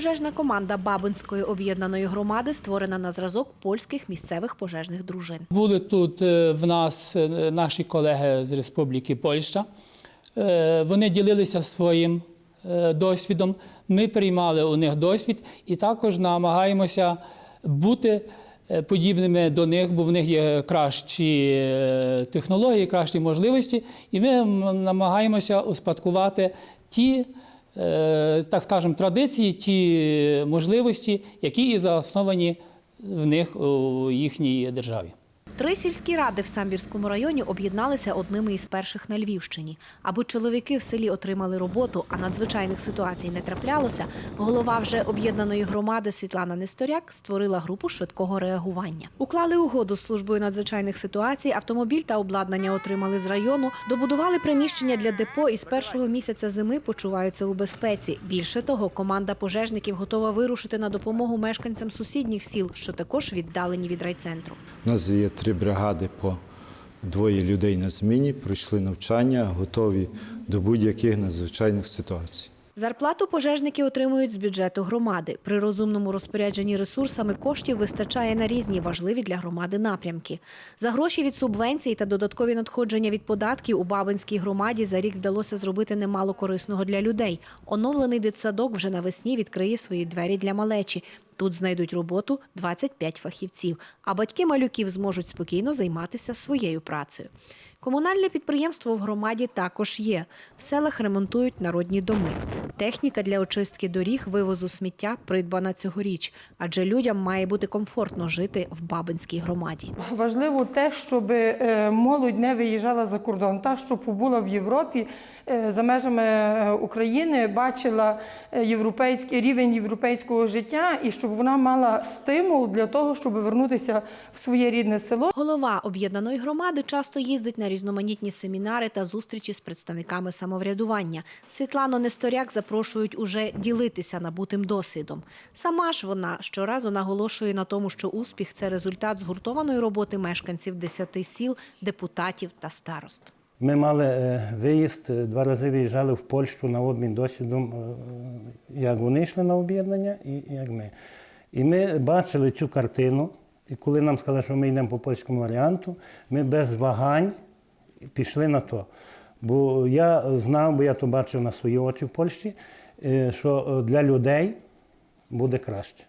Пожежна команда Бабинської об'єднаної громади створена на зразок польських місцевих пожежних дружин. Були тут е, в нас е, наші колеги з Республіки Польща. Е, Вони ділилися своїм досвідом. Ми приймали у них досвід і також намагаємося бути подібними до них, бо в них є кращі технології, кращі можливості, і ми намагаємося успадкувати ті. Е, Так скажемо, традиції, ті можливості, які і засновані в них у їхній державі. Три сільські ради в Самбірському районі об'єдналися одними із перших на Львівщині. Аби чоловіки в селі отримали роботу, а надзвичайних ситуацій не траплялося, голова вже об'єднаної громади Світлана Несторяк створила групу швидкого реагування. Уклали угоду з службою надзвичайних ситуацій, автомобіль та обладнання отримали з району, добудували приміщення для депо і з першого місяця зими почуваються у безпеці. Більше того, команда пожежників готова вирушити на допомогу мешканцям сусідніх сіл, що також віддалені від райцентру. У нас є три бригади по двоє людей на зміні, пройшли навчання, готові до будь-яких надзвичайних ситуацій. Зарплату пожежники отримують з бюджету громади. При розумному розпорядженні ресурсами коштів вистачає на різні важливі для громади напрямки. За гроші від субвенцій та додаткові надходження від податків у Бабинській громаді за рік вдалося зробити немало корисного для людей. Оновлений дитсадок вже навесні відкриє свої двері для малечі. Тут знайдуть роботу 25 фахівців, а батьки малюків зможуть спокійно займатися своєю працею. Комунальне підприємство в громаді також є. В селах ремонтують народні доми. Техніка для очистки доріг, вивозу сміття придбана цьогоріч, адже людям має бути комфортно жити в Бабинській громаді. Важливо те, щоб е, молодь не виїжджала за кордон, та щоб побула в Європі е, за межами е, України, бачила європейський рівень європейського життя, і щоб вона мала стимул для того, щоб вернутися в своє рідне село. Голова об'єднаної громади часто їздить на різноманітні семінари та зустрічі з представниками самоврядування. Світлану Несторяк запрошують уже ділитися набутим досвідом. Сама ж вона щоразу наголошує на тому, що успіх це результат згуртованої роботи мешканців десяти сіл, депутатів та старост. Ми мали е, виїзд, е, два рази виїжджали в Польщу на обмін досвідом, е, як вони йшли на об'єднання і як ми. І ми бачили цю картину, і коли нам сказали, що ми йдемо по польському варіанту, ми без вагань пішли на то. Бо я знав, бо я то бачив на свої очі в Польщі, що для людей буде краще.